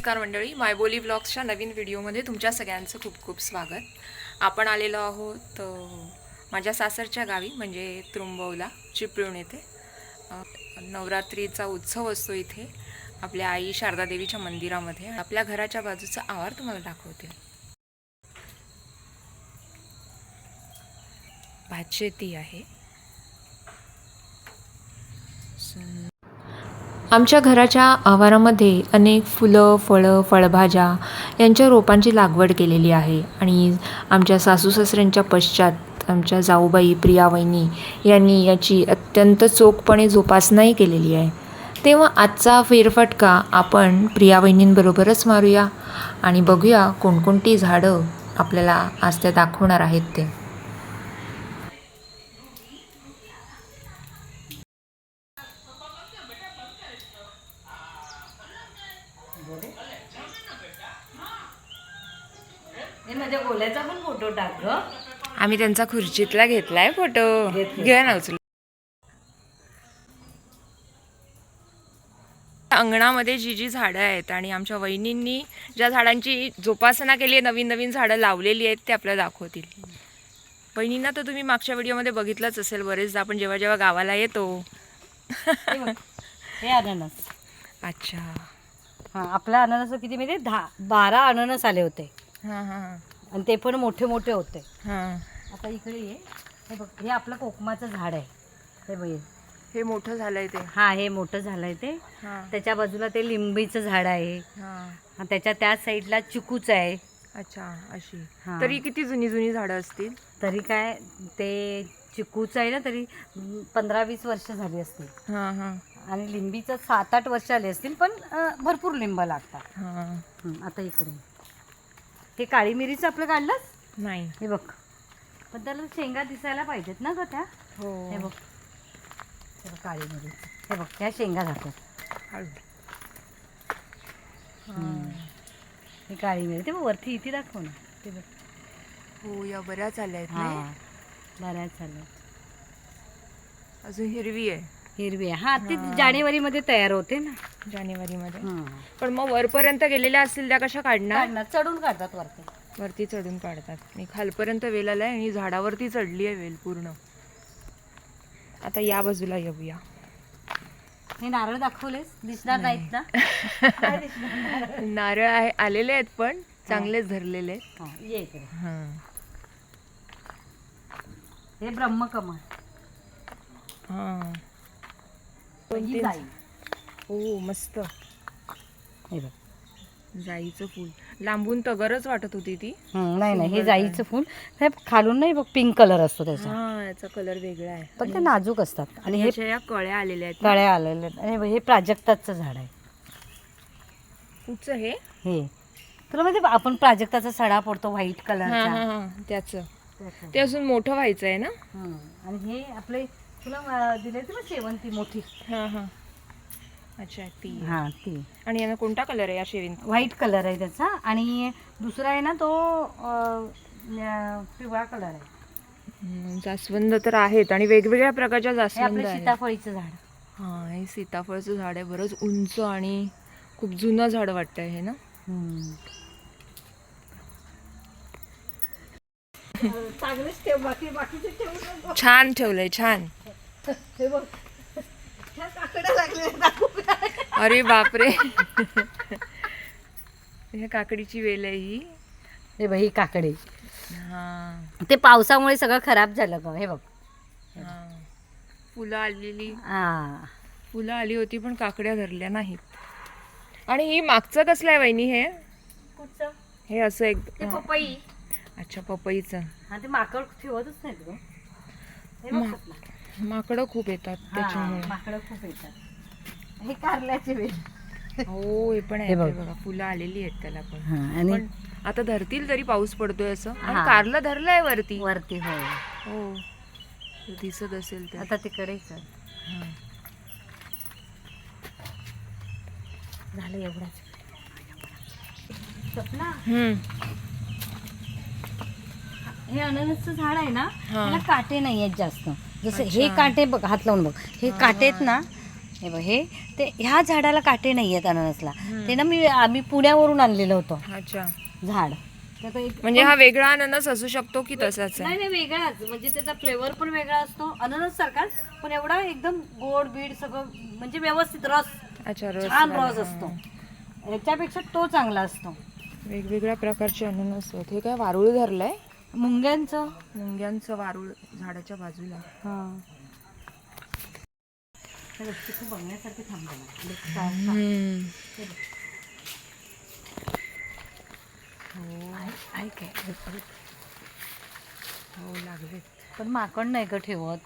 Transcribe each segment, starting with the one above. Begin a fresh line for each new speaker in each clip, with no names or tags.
नमस्कार मंडळी मायबोली ब्लॉग्सच्या नवीन व्हिडिओमध्ये तुमच्या सगळ्यांचं खूप खूप स्वागत. आपण आलेलो आहोत माझ्या सासरच्या गावी म्हणजे त्रुंबवला चिपळूण येथे. नवरात्रीचा उत्सव असतो इथे आपल्या आई शारदादेवीच्या मंदिरामध्ये. आपल्या घराच्या बाजूचा आवार तुम्हाला दाखवते. भातशेती आहे. आमच्या घराच्या आवारामध्ये अनेक फुलं फळं फळभाज्या यांच्या रोपांची लागवड केलेली आहे. आणि आमच्या सासू सासऱ्यांच्या पश्चात आमच्या जाऊबाई प्रियावहिनी यांनी याची अत्यंत चोखपणे जोपासनाही केलेली आहे. तेव्हा आजचा फेरफटका आपण प्रियावहिनींबरोबरच मारूया आणि बघूया कोणकोणती झाडं आपल्याला आज त्या दाखवणार आहेत ते. आम्ही त्यांचा खुर्चीतला घेतलाय फोटो. घ्या ना उचलून. अंगणामध्ये जी जी झाडं आहेत आणि आमच्या वहिनींनी ज्या झाडांची जोपासना केली आहे नवीन नवीन झाडं लावलेली आहेत ते आपल्याला दाखवतील. वहिनींना तर तुम्ही मागच्या व्हिडिओमध्ये बघितलंच असेल बरेचदा आपण जेव्हा जेव्हा गावाला येतो.
हे अननस.
अच्छा.
हा आपल्या अननस किती माहिती दहा बारा अननस आले होते.
हां हां.
आणि ते पण मोठे मोठे होते.
हां.
आता इकडे ये. हे बघ हे आपलं कोकमाचं झाड आहे. हे बघ
हे. मोठं झालंय ते.
हा हे मोठं झालंय ते.
हां.
त्याच्या बाजूला ते लिंबीचं झाड आहे.
हां.
आणि त्याच्या त्या साईडला चिकूच आहे.
अच्छा अशी.
हां.
तरी किती जुनी जुनी झाडं असतील?
तरी काय ते चिकूचं आहे ना तरी पंधरा वीस वर्ष झाली असतील.
हां हां.
आणि लिंबीचं सात आठ वर्ष आली असतील पण अं, भरपूर लिंब लागतात.
हां.
हं, आता इकडे हे काळी मिरीचं आपलं काढलंच
नाही.
हे बघ. पण त्याला शेंगा दिसायला पाहिजेत ना ग त्या.
हो.
हे बघ. हे बघ काळी मिरी. हे बघ त्या शेंगा जातात
हळू
हे काळी मिरी. ते बघ वरती इथे दाखव ना. ते बघ.
हो या बऱ्याच आल्या आहेत
हां? बऱ्याच झालं
अजून हिरवी आहे.
हिरवी आहे. हा ती जानेवारीमध्ये तयार होते ना.
जानेवारीमध्ये.
हं.
पण मग वरपर्यंत गेलेल्या असतील त्या कशा काढणार?
काढणार. चढून काढतात वरती.
वरती चढून काढतात. मी खालपर्यंत वेल आलाय आणि झाडावरती चढली आहे वेल पूर्ण. आता या बाजूला येऊया.
हे नारळ दाखवलेस. दिसणार नाहीत ना? दिसणार.
नारळ आहे आलेले आहेत पण चांगलेच धरलेले आहेत.
हां, ये इकडे.
हां.
हे ब्रह्मकमळ.
हां.
ही? जाई.
हो मस्त.
हे बघ.
जाईचं फूल. लांबून तगरच वाटत होती ती.
नाही नाही हे. जाईचं फुल. हे खालून नाही बघ पिंक कलर असतो त्याचा.
हा याचा कलर वेगळा आहे.
पण ते नाजूक असतात. आणि हे
या कळ्या आलेल्या आहेत.
कळ्या आलेले आहेत. आणि हे प्राजक्ताचं झाड आहे.
कुठचं हे?
हे. तुला माहिती आपण प्राजक्ताचा सडा पडतो व्हाईट
हा हा
कलरचा.
हा त्याचं. ते अजून मोठं व्हायचं आहे ना.
आणि हे आपले तुला अं, दिले होते ना शेवंती मोठी?
हा हा. अच्छा ती.
हा ती.
आणि कोणता कलर आहे या शेवीन
व्हाईट कलर आहे त्याचा. आणि दुसरा आहे ना तो अं, पिवळा कलर आहे.
जास्वंद तर आहेत आणि वेगवेगळ्या प्रकारच्या
हे
जास्वंद
आपलं
आहेत.
सीताफळीचं झाड.
हा हे सीताफळचं झाड आहे. बरंच उंच आणि खूप जुनं झाड वाटतंय हे ना.
चांगलेच ठेव बाकी बाकीचे ठेवू नको.
छान ठेवलंय छान.
हे बघ?
अरे बापरे. हे काकडीची वेल आहे ही.
हे बघ ही काकडी.
हा.
ते पावसामुळे सगळं खराब झालं ग. हे बघ.
हा. फुलं आलेली.
हा.
फुलं आली होती पण काकड्या धरल्या नाहीत. आणि ही मागचं कसलं आहे वहिनी हे?
कुठचं?
हे असं एक
ते पपई.
अच्छा पपईचं.
हा ते माकड ठेवतच नाहीत ग. हे बघ सपना.
माकडं खूप येतात त्याच्यामुळे.
माकडं खूप येतात. हे कारल्याचे वेल.
हो हे पण आहे
हे बघ.
फुलं आलेली आहेत त्याला पण.
हा आणि
आता धरतील तरी पाऊस पडतोय असं आणि. कारलं धरलंय वरती.
वरती हो.
हो ते दिसत असेल तर.
आता तिकडे कर
हा.
झालं एवढाच. सपना?
हम्म.
हे अननसचं झाड आहे ना. त्याला काटे नाही आहेत जास्त. जसं हे. काटे बघ हात लावून बघ. हे काटे आहेत ना हे बघ हे ते ह्या झाडाला काटे नाही आहेत अननसला. ते ना मी आम्ही पुण्यावरून आणलेलं होतं.
अच्छा.
झाड. त्याचं एक
म्हणजे हा वेगळा अननस असू शकतो की तसाच आहे?
नाही नाही वेगळाच. म्हणजे त्याचा फ्लेवर पण वेगळा असतो अननस सारखाच पण एवढा एकदम गोड बीड सगळं म्हणजे व्यवस्थित रस.
अच्छा रस
छान रस. असतो. याच्यापेक्षा तो चांगला असतो.
वेगवेगळ्या प्रकारचे अननस आहेत. हे काय वारुळ धरलंय?
मुंग्यांचं?
मुंग्यांचं वारुळ झाडाच्या बाजूला.
हा. खूप बघण्यासारखे थांबलं
हम्म.
ऐक
हो लागले
पण माकड नाही का ठेवत.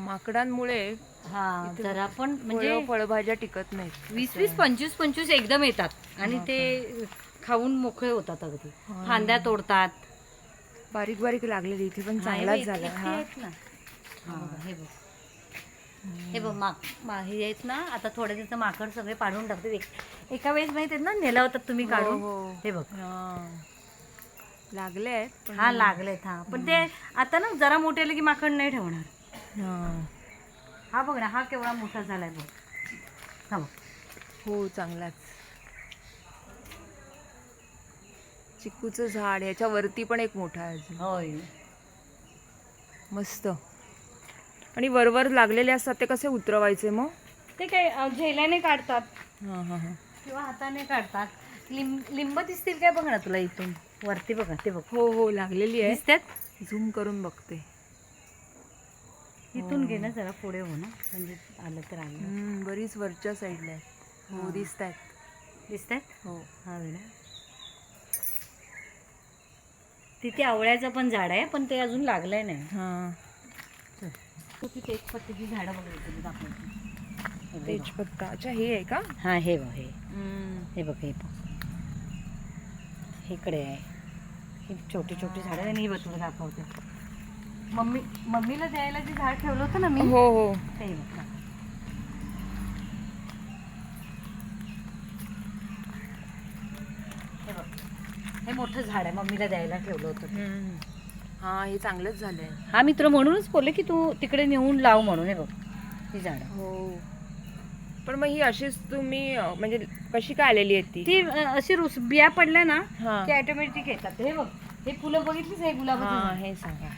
माकडांमुळे
हा जरा पण म्हणजे
फळं- फळभाज्या टिकत नाहीत.
वीस वीस पंचवीस पंचवीस एकदम येतात. आणि ते खाऊन मोकळे होतात अगदी. फांद्या तोडतात.
बारीक बारीक लागलेली इथे पण
हा,
चांगलाच
हे. बघ,
झाला हा.
हा, हे बघ. हे बघ माक मा- हे आहेत ना आता थोड्या दिवस माकड सगळे पाडून टाकतात. एक- वेळेस माहिती आहेत ना नेला होतात तुम्ही काढून?
हो, हो.
हे बघ.
हा. लागले आहेत
हा लागलेत हा. पण ते आता ना जरा मोठे आले की माकड नाही ठेवणार.
हा.
हा बघ ना हा केवढा मोठा झालाय बघ. हा बघ.
हो चांगलाच. चिकूचं झाड याच्या वरती पण एक मोठा आहे अजून.
होय.
मस्त. आणि वरवर लागलेले असतात ते कसे उतरवायचे मग?
ते काय अ, झेल्याने काढतात.
हा हा हा.
किंवा हाताने काढतात. लिंब लिंब दिसतील काय बघ ना तुला इथून? वरती बघा ते बघ.
हो हो लागलेली आहे.
दिसतात?
झूम करून बघते.
इथून घे ना जरा पुढे हो ना. म्हणजे आलं तर आलं.
हम्म, बरीच वरच्या साईडला आहे हो दिसत आहेत
दिसतात
हो.
हा ना. तिथे आवळ्याचं पण झाड आहे पण ते अजून लागलंय नाही.
हा.
तिथे झाडं बघायची.
तेजपत्ता. अच्छा हे आहे का?
हा हे बघ हे. हे बघ हे बघ. इकडे आहे. ही छोटी छोटी झाडं आहे आणि ही बघ तुला दाखवते. मम्मी मम्मीला द्यायला जे झाड ठेवलं होतं ना मी
हो हो.
ते बघ ना. हे बघ हे मोठं झाड आहे. मम्मीला द्यायला ठेवलं होतं. ते.
हा हे चांगलंच झालंय.
हा मित्र म्हणूनच बोलले की तू तिकडे नेऊन लाव म्हणून. हे बघ ही झाडं.
हो. पण मग ही अशीच तुम्ही अं, म्हणजे कशी काय आलेली आहे ती?
ती अ, अशी रुस बिया पडल्या ना
हा.
की ऑटोमॅटिक येतात. हे बघ हे फुलं बघितलीच हे
हा
गुलाबाची
हे सांगा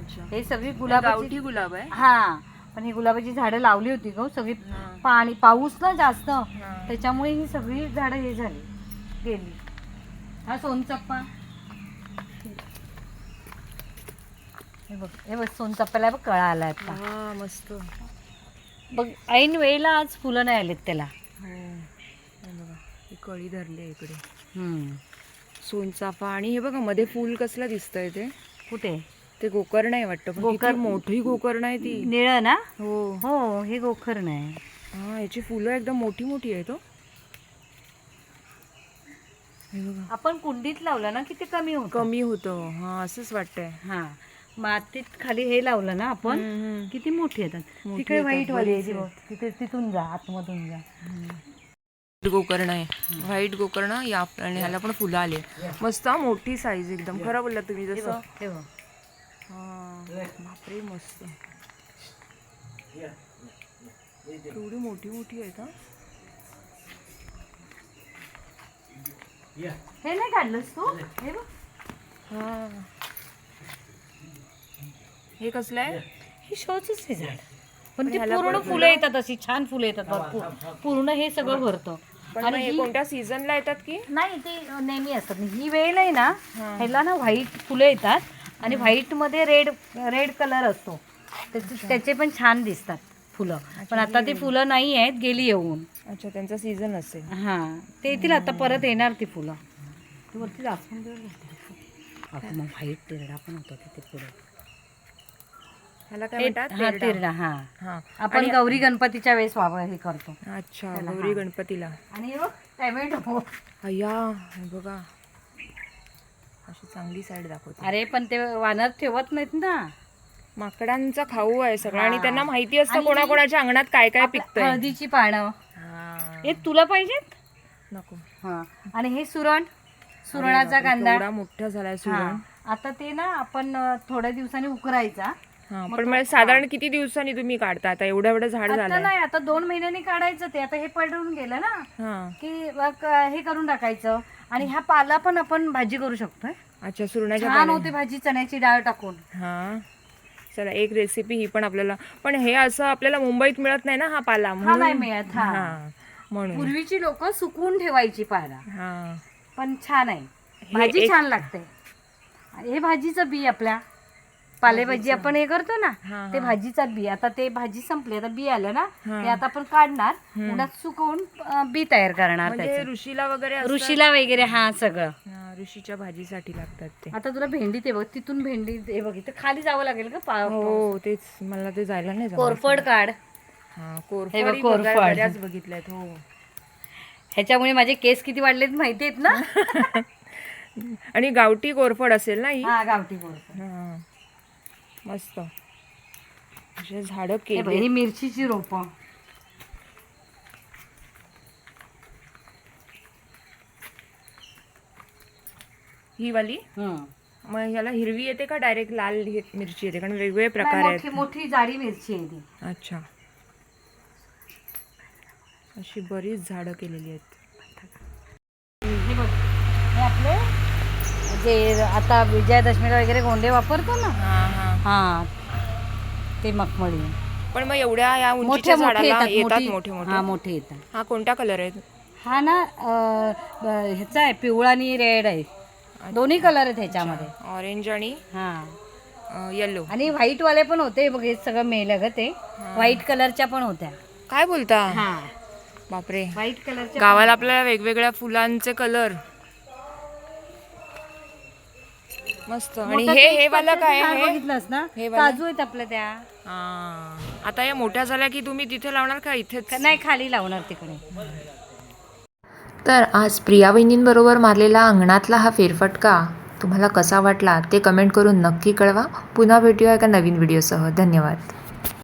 अच्छा.
हे सगळी
गुलाबाची
गुलाबाची
गुलाब आहे?
हा. पण ही गुलाबाची झाडं लावली होती गं. सगळी
हा.
पाणी पाऊस ना जास्त.
हा.
त्याच्यामुळे ही सगळी झाडं हे झाली गेली. हा सोनचप्पा हे बघ हे बघ सोनचप्प्याला बघ कळा आला आता.
हा मस्त.
बघ ऐन वेळेला आज फुलं नाही आलेत त्याला.
हे. बघा कळी धरली आहे इकडे.
हम्म.
सोनचाफा आणि हे बघा मध्ये फूल कसलं दिसतंय ते.
कुठे?
ते गोकर्ण आहे वाटतं पण
गोकर्ण-
किती मोठी गोकर्ण आहे ती.
निळं ना?
हो.
हो हे गोखर नाही.
हा याची फुलं एकदम मोठी मोठी आहेत हो.
आपण कुंडीत लावलं ना की ते कमी होत?
कमी होतं हा. असंच वाटतंय.
हा. मातीत खाली हे लावलं ना आपण. किती मोठी येतात. तिकडे व्हाईट वाली आहे. तिथे तिथून जा आतमधून जा.
व्हाईट गोकर्ण आहे. व्हाईट गोकर्ण या आणि ह्याला पण फुलं आले मस्त हा, मोठी साईज एकदम. खरं बोलला तुम्ही
हे
जसं.
हे.
हा बापरे मस्त. एवढी मोठी मोठी आहेत हा.
हे नाही काढलंस तू? हे बघ.
हा. हे कसलं आहे?
हे शोच आहे झाड. पण ती पूर्ण फुलं येतात अशी छान फुलं येतात भरपूर. पूर्ण हे सगळं भरतं.
पण मग हे
ही-
कोणत्या सीझनला येतात की?
नाही ते नेहमी असतात. ही वेळ आहे ना
हा.
ह्याला ना व्हाईट फुलं येतात. आणि व्हाईटमध्ये रेड रेड कलर असतो. त्याचे पण छान दिसतात. फुलं. पण आता ती फुलं नाही आहेत गेली येऊन.
अच्छा त्यांचा सीझन असेल.
हा ते येतील आता परत येणार ती फुलं. तू वरती. अगं मग व्हाईट तिरडा पण होता तिथे पुढे.
ह्याला काय म्हणतात?
हा
तेरडा.
तिरडा हा.
हा.
आपण गौरी गणपतीच्या वेळेस वापर हे करतो.
अच्छा गौरी. गणपतीला.
आणि हे बघ टॅमॅटो.
अय्या हे बघा. अशी चांगली साईड दाखवते.
अरे पण ते वानर ठेवत नाहीत ना.
माकडांचा खाऊ आहे सगळं. आणि. त्यांना माहिती असतं कोणाकोणाच्या अंगणात काय काय पिकतंय.
हळदीची पानं.
हा.
तुला पाहिजेत?
नको.
हा. आणि हे सुरण सुरणाचा कांदा.
मोठा झालाय सुरण.
आता ते ना आपण थोड्या दिवसांनी उकरायचा.
हा पण मला साधारण किती दिवसांनी तुम्ही काढता? आता एवढं एवढं झाड झालंय.
नाही आता दोन महिन्यांनी काढायचं ते. आता हे पडून गेलं ना की हे करून टाकायचं. आणि ह्या पाला पण आपण भाजी करू शकतोय.
अच्छा सुरणाच्या
छान. होते भाजी चण्याची डाळ टाकून.
हा. चला एक रेसिपी ही पण आपल्याला. पण हे असं आपल्याला मुंबईत मिळत नाही ना हा पाला
हा
म्हणून
नाही मिळत हा.
हा म्हणून.
पूर्वीची लोक सुकवून ठेवायची पाला.
हा.
पण छान आहे.
हे
भाजी
एक-
छान लागते. हे भाजीचं बी आपल्या पालेभाजी आपण हे करतो ना ते भाजीचा बी. आता ते भाजी संपली आता बी आलं ना. ते आता आपण काढणार उन्हात सुकवून बी तयार करणार
म्हणजे
त्याचे.
ऋषीला वगैरे.
ऋषीला वगैरे हा सगळं.
ऋषीच्या भाजीसाठी लागतात ते.
आता तुला भेंडी ते बघ तिथून भेंडी ते बघ इथं खाली जावं लागेल का पा-
हो तेच मला ते जायला नाही जमत.
कोरफड काढ.
हा
हे
कोरफडी
बघ,
बघा-
कोरफड.
बऱ्याच बघितल्यात हो.
ह्याच्यामुळे माझे केस किती वाढलेत माहिती आहेत ना?
आणि गावठी कोरफड असेल ना ही?
हा गावठी कोरफड.
हा. मस्त. असे झाडं केली.
ही मिरचीची रोप.
ही वाली? मग ह्याला हिरवी येते का डायरेक्ट लाल मिरची येते? कारण वेगवेगळे प्रकार आहेत.
मोठी जाडी मिरची आहे ती.
अच्छा. अशी बरीच झाडं केलेली आहेत.
हे बघ हे आपले जे आता विजयादशमीला वगैरे गोंडे वापरतो ना
हा.
ते मखमली.
पण मग एवढ्या या उंचीच्या
मोठे
झाडाला
येतात
येतात
मोठी-
मोठे मोठे?
हा मोठे येतात.
हा कोणता कलर आहे?
हा ना अं, ब- ह्याचा आहे पिवळा आणि रेड आहे. दोन्ही कलर आहेत ह्याच्यामध्ये.
ऑरेंज आणि?
हा.
येलो
आणि व्हाईट वाले पण होते बघ हे सगळं मेल ग ते. व्हाईट कलरच्या पण होत्या.
काय बोलता?
हा.
बापरे.
व्हाईट कलरच्या
गावाला आपल्याला वेगवेगळ्या फुलांचे कलर मस्त. आणि
मोठं
हे
ते
हे वाला काय
झाड
आहे?
बघितलंस ना?
हे वाला?
काजू आहेत आपल्या त्या.
हा. आता या मोठ्या झाल्या की तुम्ही तिथे लावणार का इथेच?
का- नाही खाली लावणार तिकडे.
तर आज प्रिया वहिनींबरोबर मारलेला अंगणातला हा फेरफटका तुम्हाला कसा वाटला ते कमेंट करून नक्की कळवा. पुन्हा भेटूया एका नवीन व्हिडिओसह धन्यवाद.